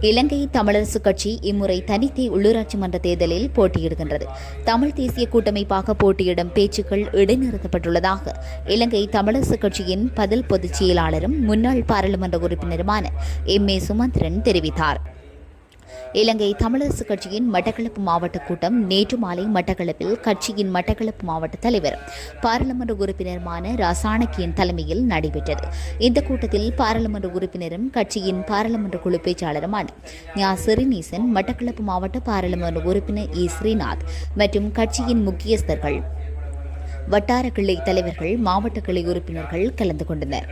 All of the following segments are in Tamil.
இலங்கை தமிழரசு கட்சி இம்முறை தனித்தே உள்ளூராட்சி மன்ற தேர்தலில் போட்டியிடுகின்றது. தமிழ் தேசிய கூட்டமைப்பாக போட்டியிடும் பேச்சுக்கள் இடைநிறுத்தப்பட்டுள்ளதாக இலங்கை தமிழரசு கட்சியின் பதில் பொதுச் செயலாளரும் முன்னாள் பாராளுமன்ற உறுப்பினருமான எம் ஏ சுமந்திரன் தெரிவித்தார். இலங்கை தமிழரசு கட்சியின் மட்டக்களப்பு மாவட்ட கூட்டம் நேற்று மாலை மட்டக்களப்பில் கட்சியின் மட்டக்களப்பு மாவட்ட தலைவர் பாராளுமன்ற உறுப்பினருமான ராசாணக்கியின் தலைமையில் நடைபெற்றது. இந்த கூட்டத்தில் பாராளுமன்ற உறுப்பினரும் கட்சியின் பாராளுமன்ற குழு பேச்சாளருமான ஞா. சிறிநீசன் மட்டக்களப்பு மாவட்ட பாராளுமன்ற உறுப்பினர் இ. ஸ்ரீநாத் மற்றும் கட்சியின் முக்கியஸ்தர்கள் வட்டார கிளை தலைவர்கள் மாவட்ட கிளை உறுப்பினர்கள் கலந்து கொண்டனர்.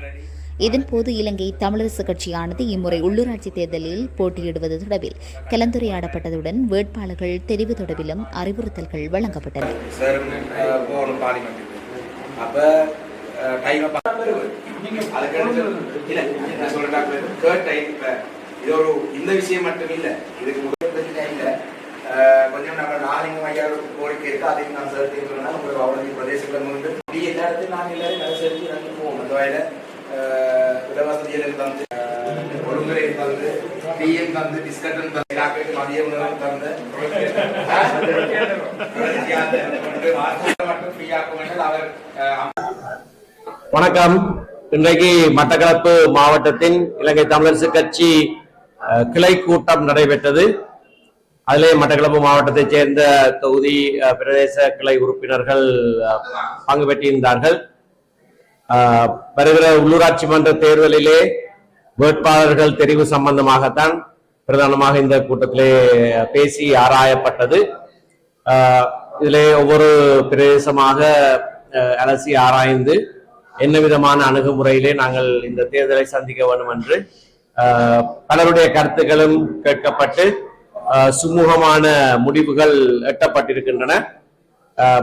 இதன்போது இலங்கை தமிழரசு கட்சியானது இம்முறை உள்ளூராட்சி தேர்தலில் போட்டியிடுவது தொடர்பில் கலந்துரையாடப்பட்டதுடன் வேட்பாளர்கள் தெரிவு தொடர்பிலும் அறிவுறுத்தல்கள் வழங்கப்பட்டன. இது ஒரு இந்த விஷயம் மட்டும் இல்லை. இதுக்கு முதல் பிரச்சனை இல்லை. கொஞ்சம் நம்ம நாளைக்கு ஐயா கோரிக்கை இருக்கு. அதையும் நான் சேர்த்து உங்களுக்கு அவ்வளவு பிரதேசங்கள் உண்டு. எல்லா இடத்துலையும் நாங்கள் எல்லாரும் அதை சேர்த்து நாங்கள் போவோம். அந்த வயலை வகையில் இடவசதிகள் தந்து ஒழுங்குறை தந்து டீயும் தந்து பிஸ்கட்டும் தந்து ராக்கெட் மதிய உணவும் தந்து. மட்டும் ஃப்ரீயாக்க அவர் வணக்கம். இன்றைக்கு மட்டக்களப்பு மாவட்டத்தின் இலங்கை தமிழரசு கட்சி கிளை கூட்டம் நடைபெற்றது. அதிலே மட்டக்களப்பு மாவட்டத்தைச் சேர்ந்த தொகுதி பிரதேச கிளை உறுப்பினர்கள் பங்கு பெற்றிருந்தார்கள். வருகிற உள்ளூராட்சி மன்ற தேர்தலிலே வேட்பாளர்கள் தெரிவு சம்பந்தமாகத்தான் பிரதானமாக இந்த கூட்டத்திலே பேசி ஆராயப்பட்டது. இதிலே ஒவ்வொரு பிரதேசமாக அலசி ஆராய்ந்து என்ன விதமான அணுகுமுறையிலே நாங்கள் இந்த தேர்தலை சந்திக்க வேண்டும் என்று பலருடைய கருத்துக்களும் கேட்கப்பட்டு சுமூகமான முடிவுகள் எட்டப்பட்டிருக்கின்றன.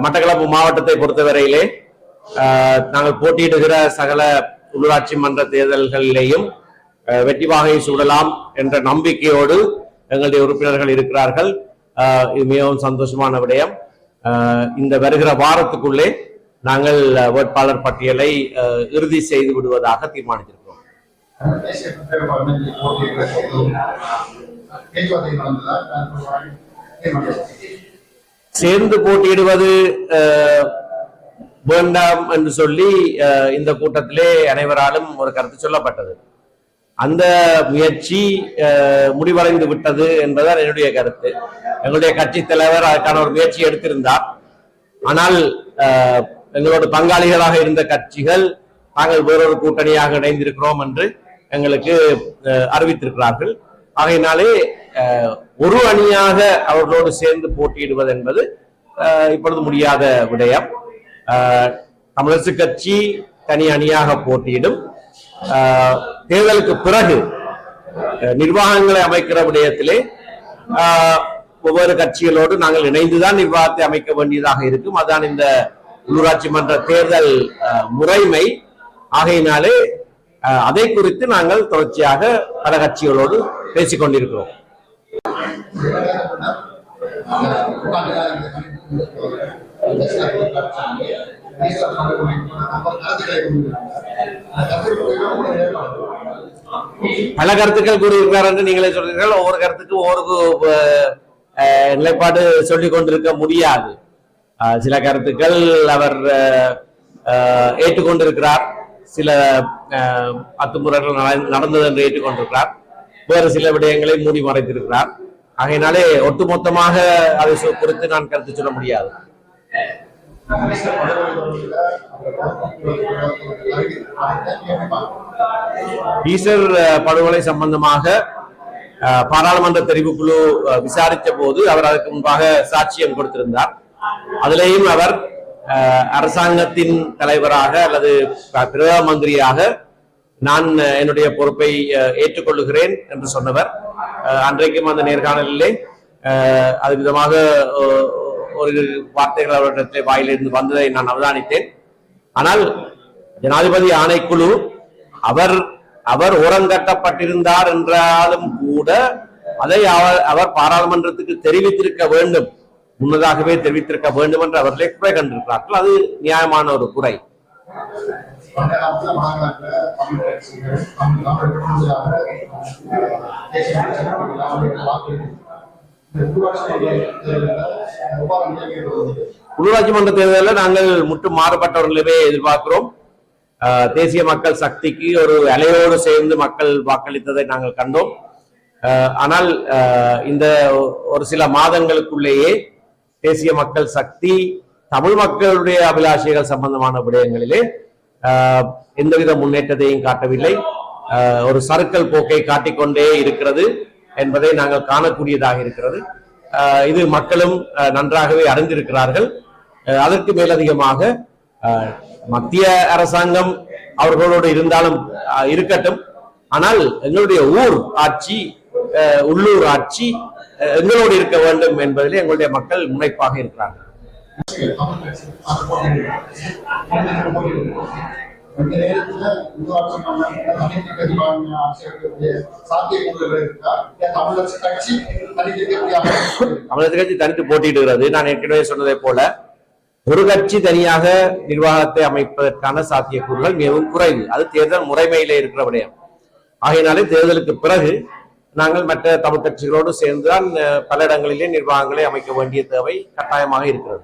மட்டக்களப்பு மாவட்டத்தை பொறுத்தவரையிலே நாங்கள் போட்டியிடுகிற சகல உள்ளூராட்சி மன்ற தேர்தல்களிலேயும் அஹ், வெற்றி வாகை சூடலாம் என்ற நம்பிக்கையோடு எங்களுடைய உறுப்பினர்கள் இருக்கிறார்கள். இது மிகவும் சந்தோஷமான விடயம். இந்த வருகிற வாரத்துக்குள்ளே நாங்கள் வேட்பாளர் பட்டியலை அஹ், இறுதி செய்து விடுவதாக தீர்மானித்திருக்கிறோம். சேர்ந்து போட்டியிடுவது வேண்டாம் என்று சொல்லி அஹ், இந்த கூட்டத்திலே அனைவராலும் ஒரு கருத்து சொல்லப்பட்டது. அந்த முயற்சி அஹ், முடிவடைந்து விட்டது என்பதுதான் என்னுடைய கருத்து. எங்களுடைய கட்சி தலைவர் அதற்கான ஒரு முயற்சி எடுத்திருந்தார். ஆனால் எங்களோட பங்காளிகளாக இருந்த கட்சிகள் நாங்கள் வேறொரு கூட்டணியாக இணைந்திருக்கிறோம் என்று எங்களுக்கு அஹ், அறிவித்திருக்கிறார்கள். ஆகையினாலே ஒரு அணியாக அவர்களோடு சேர்ந்து போட்டியிடுவது என்பது அஹ், இப்பொழுது முடியாத விடயம். தமிழரசு கட்சி தனி அணியாக போட்டியிடும். தேர்தலுக்கு பிறகு அஹ், நிர்வாகங்களை அமைக்கிற விடயத்திலே ஆஹ், ஒவ்வொரு கட்சிகளோடு நாங்கள் இணைந்துதான் நிர்வாகத்தை அமைக்க வேண்டியதாக இருக்கும். அதான் இந்த உள்ளூராட்சி மன்ற தேர்தல் முறைமை. ஆகையினாலே அதை குறித்து நாங்கள் தொடர்ச்சியாக பல கட்சிகளோடு பேசிக் கொண்டிருக்கிறோம் பல கருத்துக்கள் கூறியிருக்கிறார் என்று நீங்களே சொல்றீர்கள். ஒவ்வொரு கருத்துக்கும் ஒவ்வொரு நிலைப்பாடு சொல்லிக் கொண்டிருக்க முடியாது. சில கருத்துக்கள் அவர் ஏற்றுக்கொண்டிருக்கிறார். சில அஹ், அத்துமுறைகள் நடந்தது என்று ஏற்றுக்கொண்டிருக்கிறார். வேறு சில விடயங்களை மூடி மறைத்திருக்கிறார். ஆகையினாலே ஒட்டுமொத்தமாக அதை குறித்து நான் கருத்து சொல்ல முடியாது. ஈஸ்டர் படுகொலை சம்பந்தமாக அஹ், பாராளுமன்ற தெரிவுக்குழு விசாரித்த போது அவர் அதற்கு முன்பாக சாட்சியம் கொடுத்திருந்தார். அதிலேயும் அவர் அஹ், அரசாங்கத்தின் தலைவராக அல்லது பிரதம மந்திரியாக நான் என்னுடைய பொறுப்பை அஹ், ஏற்றுக்கொள்ளுகிறேன் என்று சொன்னவர். அஹ், அன்றைக்கும் அந்த நேர்காணலிலே அஹ், அது விதமாக ஒரு வார்த்தைகள் அவரிடத்தில் வாயிலிருந்து வந்ததை நான் அவதானித்தேன். ஆனால் ஜனாதிபதி ஆணைக்குழு அவர் அவர் ஓரங்கட்டப்பட்டிருந்தார் என்றாலும் கூட அதை அவர் அவர் பாராளுமன்றத்துக்கு தெரிவித்திருக்க வேண்டும். முன்னதாகவே தெரிவித்திருக்க வேண்டும் என்று அவர்களே குறை கண்டிருக்கிறார்கள். அது நியாயமான ஒரு குறை. தமிழ் கட்சிகள் தமிழ் உள்ளாட்சி உள்ளூராட்சி மன்ற தேர்தலில் நாங்கள் முற்றும் மாறுபட்டவர்களே எதிர்பார்க்கிறோம். தேசிய மக்கள் சக்திக்கு ஒரு அலையோடு சேர்ந்து மக்கள் வாக்களித்ததை நாங்கள் கண்டோம். ஆஹ் ஆனால் ஆஹ் இந்த ஒரு சில மாதங்களுக்குள்ளேயே தேசிய மக்கள் சக்தி தமிழ் மக்களுடைய அபிலாஷைகள் சம்பந்தமான விடயங்களிலே எந்தவித முன்னேற்றத்தையும் காட்டவில்லை. ஆஹ் ஒரு சறுக்கல் போக்கை காட்டிக்கொண்டே இருக்கிறது என்பதை நாங்கள் காணக்கூடியதாக இருக்கிறது. ஆஹ் இது மக்களும் நன்றாகவே அறிந்திருக்கிறார்கள். அதற்கு மேலதிகமாக ஆஹ் மத்திய அரசாங்கம் அவர்களோடு இருந்தாலும் இருக்கட்டும். ஆனால் எங்களுடைய ஊர் ஆட்சி உள்ளூர் ஆட்சி எங்களோடு இருக்க வேண்டும் என்பதிலே எங்களுடைய மக்கள் முனைப்பாக இருக்கிறார்கள். கட்சி இந்த நேரத்துல தனித்து சாத்தியக்கூறுகள் இருக்கா தமிழரசு கட்சி தமிழக கட்சி தனித்து போட்டியிடுகிறது நான் ஏற்கனவே சொன்னதை போல ஒரு கட்சி தனியாக நிர்வாகத்தை அமைப்பதற்கான சாத்தியக்கூறுகள் மிகவும் குறைவு. அது தேர்தல் முறைமையிலே இருக்கிற விடயம். ஆகையினாலே தேர்தலுக்கு பிறகு நாங்கள் மற்ற தமிழ் கட்சிகளோடு சேர்ந்துதான் பல இடங்களிலே நிர்வாகங்களை அமைக்க வேண்டிய தேவை கட்டாயமாக இருக்கிறது.